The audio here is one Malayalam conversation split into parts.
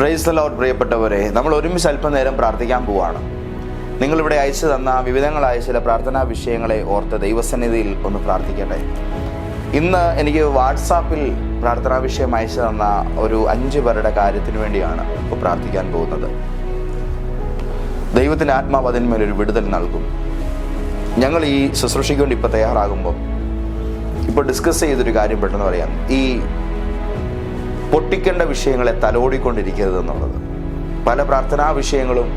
പ്രൈസ് ലോർഡ് പ്രിയപ്പെട്ടവരെ. നമ്മൾ ഒരുമിച്ച് അല്പനേരം പ്രാർത്ഥിക്കാൻ പോവാണ്. നിങ്ങളിവിടെ അയച്ചു തന്ന വിവിധങ്ങളായ ചില പ്രാർത്ഥനാ വിഷയങ്ങളെ ഓർത്ത് ദൈവസന്നിധിയിൽ ഒന്ന് പ്രാർത്ഥിക്കട്ടെ. ഇന്ന് എനിക്ക് വാട്സാപ്പിൽ പ്രാർത്ഥനാ വിഷയം അയച്ചു തന്ന ഒരു അഞ്ച് പേരുടെ കാര്യത്തിന് വേണ്ടിയാണ് ഇപ്പോൾ പ്രാർത്ഥിക്കാൻ പോകുന്നത്. ദൈവത്തിന്റെ ആത്മാവ് അതിന്മേലൊരു വിടുതൽ നൽകും. ഞങ്ങൾ ഈ ശുശ്രൂഷയ്ക്ക് വേണ്ടി ഇപ്പോൾ തയ്യാറാകുമ്പോൾ ഇപ്പോൾ ഡിസ്കസ് ചെയ്തൊരു കാര്യം പെട്ടെന്ന് പറയാം. ഈ പൊട്ടിക്കേണ്ട വിഷയങ്ങളെ തലോടിക്കൊണ്ടിരിക്കരുത് എന്നുള്ളത്. പല പ്രാർത്ഥനാ വിഷയങ്ങളും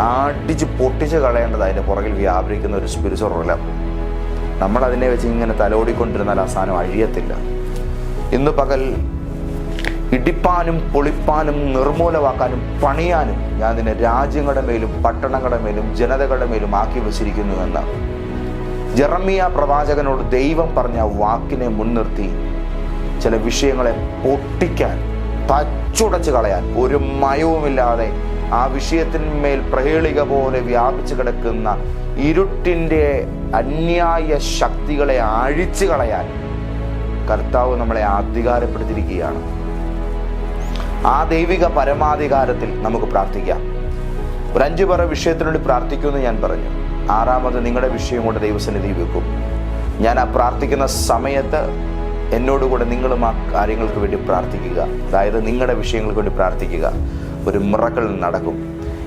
ആടിച്ച് പൊട്ടിച്ച് കളയേണ്ടത് അതിന്റെ പുറകിൽ വ്യാപരിക്കുന്ന ഒരു സ്പിരിച്വൽ റിലം നമ്മൾ അതിനെ വെച്ച് ഇങ്ങനെ തലോടിക്കൊണ്ടിരുന്നാൽ ആ സാധനം അഴിയത്തില്ല. ഇന്ന് പകൽ ഇടിപ്പാനും പൊളിപ്പാനും നിർമൂലമാക്കാനും പണിയാനും ഞാൻ നിന്നെ രാജ്യങ്ങളുടെ മേലും പട്ടണങ്ങളുടെ മേലും ജനതകളുടെ മേലും ആക്കി വച്ചിരിക്കുന്നുവെന്ന് ജെറമിയ പ്രവാചകനോട് ദൈവം പറഞ്ഞ വാക്കിനെ മുൻനിർത്തി ചില വിഷയങ്ങളെ പൊട്ടിക്കാൻ തച്ചുടച്ച് കളയാൻ ഒരു മയവുമില്ലാതെ ആ വിഷയത്തിന്മേൽ പ്രഹേളിക പോലെ വ്യാപിച്ചു കിടക്കുന്ന ഇരുട്ടിന്റെ അന്യായ ശക്തികളെ അഴിച്ചു കളയാൻ കർത്താവ് നമ്മളെ അധികാരപ്പെടുത്തിയിരിക്കുകയാണ് ആ ദൈവിക പരമാധികാരത്തിൽ നമുക്ക് പ്രാർത്ഥിക്കാം. ഒരു അഞ്ചു പേരുടെ വിഷയത്തിനുവേണ്ടി പ്രാർത്ഥിക്കുമെന്ന് ഞാൻ പറഞ്ഞു. ആറാമത് നിങ്ങളുടെ വിഷയം കൊണ്ട് ദൈവസന്നിധി വെക്കും. ഞാൻ ആ പ്രാർത്ഥിക്കുന്ന സമയത്ത് എന്നോടുകൂടെ നിങ്ങളും ആ കാര്യങ്ങൾക്ക് വേണ്ടി പ്രാർത്ഥിക്കുക. അതായത് നിങ്ങളുടെ വിഷയങ്ങൾക്ക് വേണ്ടി പ്രാർത്ഥിക്കുക. ഒരു മുറക്കൾ നടക്കും.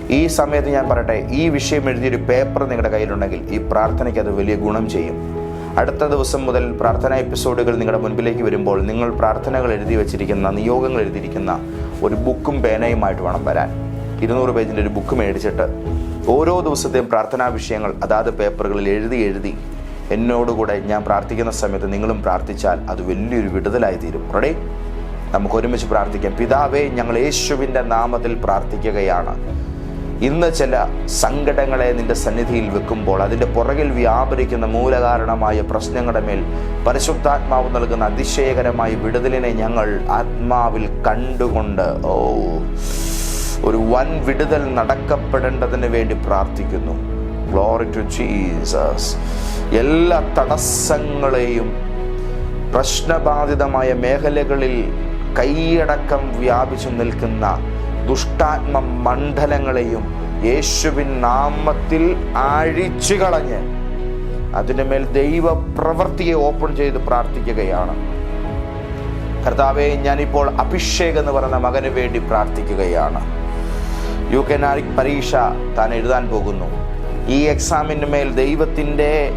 ഈ സമയത്ത് ഞാൻ പറയട്ടെ ഈ വിഷയം എഴുതിയൊരു പേപ്പർ നിങ്ങളുടെ കയ്യിലുണ്ടെങ്കിൽ ഈ പ്രാർത്ഥനയ്ക്ക് അത് വലിയ ഗുണം ചെയ്യും. അടുത്ത ദിവസം മുതൽ പ്രാർത്ഥന എപ്പിസോഡുകൾ നിങ്ങളുടെ മുൻപിലേക്ക് വരുമ്പോൾ നിങ്ങൾ പ്രാർത്ഥനകൾ എഴുതി വെച്ചിരിക്കുന്ന നിയോഗങ്ങൾ എഴുതിയിരിക്കുന്ന ഒരു ബുക്കും പേനയുമായിട്ട് വേണം വരാൻ. ഇരുന്നൂറ് പേജിന്റെ ഒരു ബുക്ക് മേടിച്ചിട്ട് ഓരോ ദിവസത്തെയും പ്രാർത്ഥനാ വിഷയങ്ങൾ അതാത് പേപ്പറുകളിൽ എഴുതി എഴുതി എന്നോടുകൂടെ ഞാൻ പ്രാർത്ഥിക്കുന്ന സമയത്ത് നിങ്ങളും പ്രാർത്ഥിച്ചാൽ അത് വലിയൊരു വിടുതലായി തീരും റെഡി നമുക്ക് ഒരുമിച്ച് പ്രാർത്ഥിക്കാം. പിതാവേ ഞങ്ങൾ യേശുവിന്റെ നാമത്തിൽ പ്രാർത്ഥിക്കുകയാണ്. ഇന്ന് ചില സങ്കടങ്ങളെ നിന്റെ സന്നിധിയിൽ വെക്കുമ്പോൾ അതിന്റെ പുറകിൽ വ്യാപരിക്കുന്ന മൂലകാരണമായ പ്രശ്നങ്ങളുടെ മേൽ പരിശുദ്ധാത്മാവ് നൽകുന്ന അതിശയകരമായ വിടുതലിനെ ഞങ്ങൾ ആത്മാവിൽ കണ്ടുകൊണ്ട് ഓ ഒരു വൻ വിടുതൽ നടക്കപ്പെടേണ്ടതിന് വേണ്ടി പ്രാർത്ഥിക്കുന്നു. ഗ്ലോറി ടു ജീസസ് എല്ലാ തടസ്സങ്ങളെയും പ്രശ്നബാധിതമായ മേഖലകളിൽ കൈയടക്കം വ്യാപിച്ചു നിൽക്കുന്ന ദുഷ്ടാത്മ മണ്ഡലങ്ങളെയും യേശുവിൻ നാമത്തിൽ അഴിച്ചു കളഞ്ഞ് അതിന്റെ മേൽ ദൈവ പ്രവൃത്തിയെ ഓപ്പൺ ചെയ്ത് പ്രാർത്ഥിക്കുകയാണ്. കർത്താവെ ഞാനിപ്പോൾ അഭിഷേക് എന്ന് പറയുന്ന മകന് വേണ്ടി പ്രാർത്ഥിക്കുകയാണ്. യു കെ നാരിക് പരീക്ഷ താൻ എഴുതാൻ പോകുന്നു. ഈ എക്സാമിന് മേൽ ദൈവത്തിന്റെ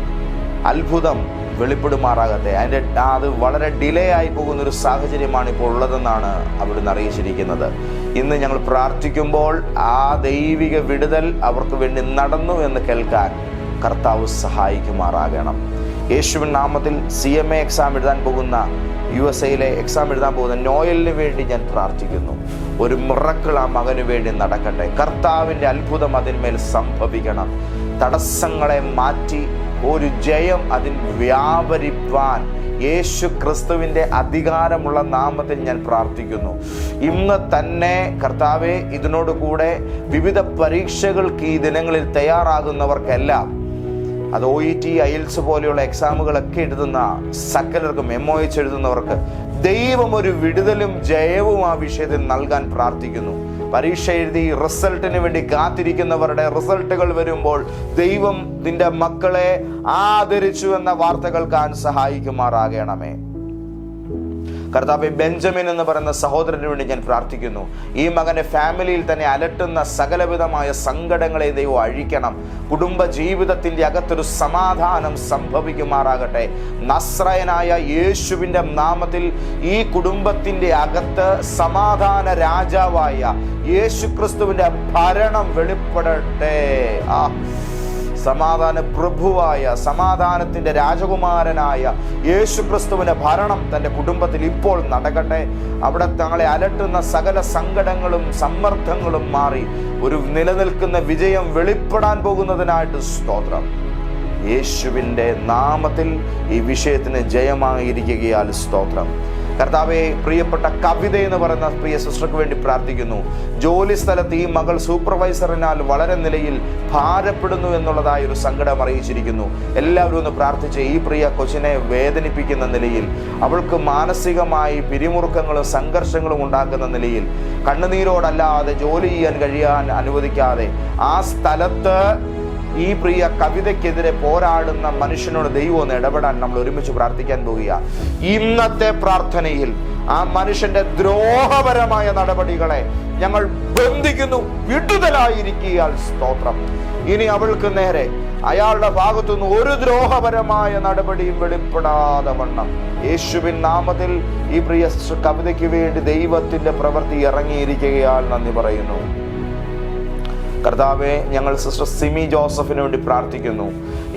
അത്ഭുതം വെളിപ്പെടുമാറാകട്ടെ. അതിന്റെ അത് വളരെ ഡിലേ ആയി പോകുന്ന ഒരു സാഹചര്യമാണ് ഇപ്പോൾ ഉള്ളതെന്നാണ് അവിടുന്ന് അറിയിച്ചിരിക്കുന്നത്. ഇന്ന് ഞങ്ങൾ പ്രാർത്ഥിക്കുമ്പോൾ ആ ദൈവിക വിടുതൽ അവർക്ക് വേണ്ടി നടന്നു എന്ന് കേൾക്കാൻ കർത്താവ് സഹായിക്കുമാറാകണം. യേശുവിൻ നാമത്തിൽ സി എം എ എക്സാം എഴുതാൻ പോകുന്ന യു എസ് എയിലെ എക്സാം എഴുതാൻ പോകുന്ന നോയലിന് വേണ്ടി ഞാൻ പ്രാർത്ഥിക്കുന്നു. ഒരു മിറക്കിൾ ആ മകന് വേണ്ടി നടക്കട്ടെ. കർത്താവിന്റെ അത്ഭുതം അതിന്മേൽ സംഭവിക്കണം. തടസ്സങ്ങളെ മാറ്റി ഒരു ജയം അതിൽ വ്യാപരിപ്പാൻ യേശു ക്രിസ്തുവിന്റെ അധികാരമുള്ള നാമത്തിൽ ഞാൻ പ്രാർത്ഥിക്കുന്നു. ഇന്ന് തന്നെ കർത്താവെ ഇതിനോട് കൂടെ വിവിധ പരീക്ഷകൾക്ക് ഈ ദിനങ്ങളിൽ തയ്യാറാകുന്നവർക്കെല്ലാം അത് ഒ ഇ ടി ഐൽസ് പോലെയുള്ള എക്സാമുകളൊക്കെ എഴുതുന്ന സകലർക്കും എം ഒ എച്ച് എഴുതുന്നവർക്ക് ദൈവം ഒരു വിടുതലും ജയവും ആ വിഷയത്തിൽ നൽകാൻ പ്രാർത്ഥിക്കുന്നു. പരീക്ഷ എഴുതി റിസൾട്ടിന് വേണ്ടി കാത്തിരിക്കുന്നവരുടെ റിസൾട്ടുകൾ വരുമ്പോൾ ദൈവം നിന്റെ മക്കളെ ആദരിച്ചു എന്ന വാർത്തകൾ കാൻ സഹായിക്കുമാറാകണമേ. കർത്താവ് ബെഞ്ചമിൻ എന്ന് പറയുന്ന സഹോദരന് വേണ്ടി ഞാൻ പ്രാർത്ഥിക്കുന്നു. ഈ മകന്റെ ഫാമിലിയിൽ തന്നെ അലട്ടുന്ന സകലവിധമായ സങ്കടങ്ങളെ ദൈവം അഴിക്കണം. കുടുംബ ജീവിതത്തിന്റെ അകത്തൊരു സമാധാനം സംഭവിക്കുമാറാകട്ടെ. നസ്രയനായ യേശുവിന്റെ നാമത്തിൽ ഈ കുടുംബത്തിന്റെ അകത്ത് സമാധാന രാജാവായ യേശു ക്രിസ്തുവിന്റെ ഭരണം വെളിപ്പെടട്ടെ. ആ. സമാധാന പ്രഭുവായ സമാധാനത്തിന്റെ രാജകുമാരനായ യേശു ക്രിസ്തുവിന്റെ ഭരണം തന്റെ കുടുംബത്തിൽ ഇപ്പോൾ നടക്കട്ടെ. അവിടെ തങ്ങളെ അലട്ടുന്ന സകല സങ്കടങ്ങളും സമ്മർദ്ദങ്ങളും മാറി ഒരു നിലനിൽക്കുന്ന വിജയം വെളിപ്പെടാൻ പോകുന്നതിനായിട്ട് സ്തോത്രം. യേശുവിന്റെ നാമത്തിൽ ഈ വിഷയത്തിന് ജയമായിരിക്കുകയാൽ സ്തോത്രം. കർത്താവെ പ്രിയപ്പെട്ട കവിത എന്ന് പറയുന്ന പ്രിയ സിസ്റ്റർക്ക് വേണ്ടി പ്രാർത്ഥിക്കുന്നു. ജോലി സ്ഥലത്ത് ഈ മകൾ സൂപ്പർവൈസറിനാൽ വളരെ നിലയിൽ ഭാരപ്പെടുന്നു എന്നുള്ളതായ ഒരു സങ്കടം അറിയിച്ചിരിക്കുന്നു. എല്ലാവരും ഒന്ന് പ്രാർത്ഥിച്ച് ഈ പ്രിയ കൊച്ചിനെ വേദനിപ്പിക്കുന്ന നിലയിൽ അവൾക്ക് മാനസികമായി പിരിമുറുക്കങ്ങളും സംഘർഷങ്ങളും ഉണ്ടാക്കുന്ന നിലയിൽ കണ്ണുനീരോടല്ലാതെ ജോലി ചെയ്യാൻ കഴിയാൻ അനുവദിക്കാതെ ആ സ്ഥലത്ത് ഈ പ്രിയ കവിതയ്ക്കെതിരെ പോരാടുന്ന മനുഷ്യനോട് ദൈവം ഒന്ന് ഇടപെടാൻ നമ്മൾ ഒരുമിച്ച് പ്രാർത്ഥിക്കാൻ പോവുക ഇന്നത്തെ പ്രാർത്ഥനയിൽ ആ മനുഷ്യന്റെ ദ്രോഹപരമായ നടപടികളെ ഞങ്ങൾ ബന്ധിക്കുന്നു വിടുതലായിരിക്കുക സ്തോത്രം. ഇനി അവൾക്ക് നേരെ അയാളുടെ ഭാഗത്തുനിന്ന് ഒരു ദ്രോഹപരമായ നടപടിയും വെളിപ്പെടാതെ വണ്ണം. യേശുവിൻ നാമത്തിൽ ഈ പ്രിയ കവിതയ്ക്ക് വേണ്ടി ദൈവത്തിന്റെ പ്രവൃത്തി ഇറങ്ങിയിരിക്കുകയാൽ നന്ദി പറയുന്നു. കർത്താവെ ഞങ്ങൾ സിസ്റ്റർ സിമി ജോസഫിന് വേണ്ടി പ്രാർത്ഥിക്കുന്നു.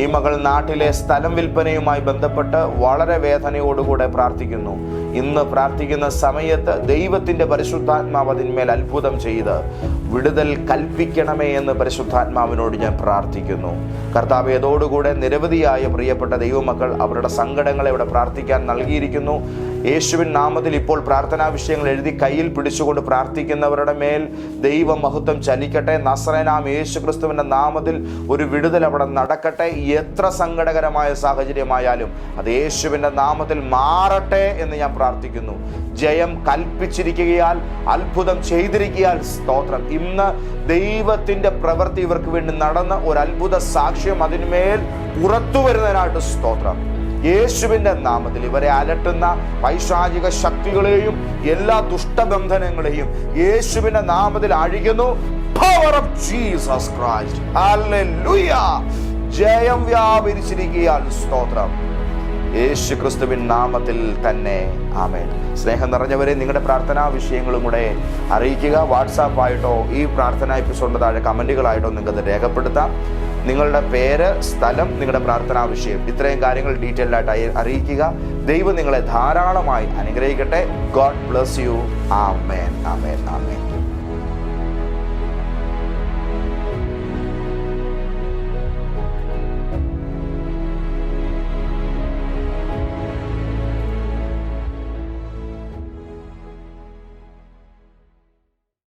ഈ മകൾ നാട്ടിലെ സ്ഥലം വിൽപ്പനയുമായി ബന്ധപ്പെട്ട് വളരെ വേദനയോടുകൂടെ പ്രാർത്ഥിക്കുന്നു. ഇന്ന് പ്രാർത്ഥിക്കുന്ന സമയത്ത് ദൈവത്തിന്റെ പരിശുദ്ധാത്മാവ് അതിന്മേൽ അത്ഭുതം ചെയ്ത് വിടുതൽ കൽപ്പിക്കണമേ എന്ന് പരിശുദ്ധാത്മാവിനോട് ഞാൻ പ്രാർത്ഥിക്കുന്നു. കർത്താവ് ഏതോടുകൂടെ നിരവധിയായ പ്രിയപ്പെട്ട ദൈവമക്കൾ അവരുടെ സങ്കടങ്ങളെ ഇവിടെ പ്രാർത്ഥിക്കാൻ നൽകിയിരിക്കുന്നു. യേശുവിൻ നാമത്തിൽ ഇപ്പോൾ പ്രാർത്ഥനാ വിഷയങ്ങൾ എഴുതി കയ്യിൽ പിടിച്ചുകൊണ്ട് പ്രാർത്ഥിക്കുന്നവരുടെ മേൽ ദൈവ മഹത്വം ചലിക്കട്ടെ. നസ്രനാം യേശു ക്രിസ്തുവിന്റെ നാമത്തിൽ ഒരു വിടുതൽ അവിടെ നടക്കട്ടെ. എത്ര സങ്കടകരമായ സാഹചര്യമായാലും അത് യേശുവിന്റെ നാമത്തിൽ മാറട്ടെ എന്ന് ഞാൻ പ്രാർത്ഥിക്കുന്നു. ജയം കൽപ്പിച്ചിരിക്കുകയാൽ അത്ഭുതം ചെയ്തിരിക്കുകയാൽ സ്തോത്രം. ഇന്ന് ദൈവത്തിന്റെ പ്രവൃത്തി ഇവർക്ക് വേണ്ടി നടന്ന ഒരു അത്ഭുത സാക്ഷ്യം അതിന്മേൽ പുറത്തു വരുന്നതിനായിട്ട് സ്തോത്രം. യേശുവിന്റെ നാമത്തിൽ ഇവരെ അലട്ടുന്ന പൈശാചിക ശക്തികളെയും എല്ലാ ദുഷ്ടബന്ധനങ്ങളെയും യേശുവിന്റെ നാമത്തിൽ അഴിക്കുന്നു. Power of Jesus Christ hallelujah ജയം വ്യാപരിച്ചിരിക്കുകയാണ് സ്തോത്രം. യേശു ക്രിസ്തുവിൻ നാമത്തിൽ തന്നെ ആമേൻ. സ്നേഹം നിറഞ്ഞവരെ നിങ്ങളുടെ പ്രാർത്ഥനാ വിഷയങ്ങളും കൂടെ അറിയിക്കുക. വാട്സാപ്പായിട്ടോ ഈ പ്രാർത്ഥനാ എപ്പിസോഡിന്റെ താഴെ കമന്റുകളായിട്ടോ നിങ്ങൾക്ക് രേഖപ്പെടുത്താം. നിങ്ങളുടെ പേര് സ്ഥലം നിങ്ങളുടെ പ്രാർത്ഥനാ വിഷയം. ഇത്രയും കാര്യങ്ങൾ ഡീറ്റെയിൽഡ് ആയിട്ട് അറിയിക്കുക. ദൈവം നിങ്ങളെ ധാരാളമായി അനുഗ്രഹിക്കട്ടെ. God bless you amen. Amen. Amen.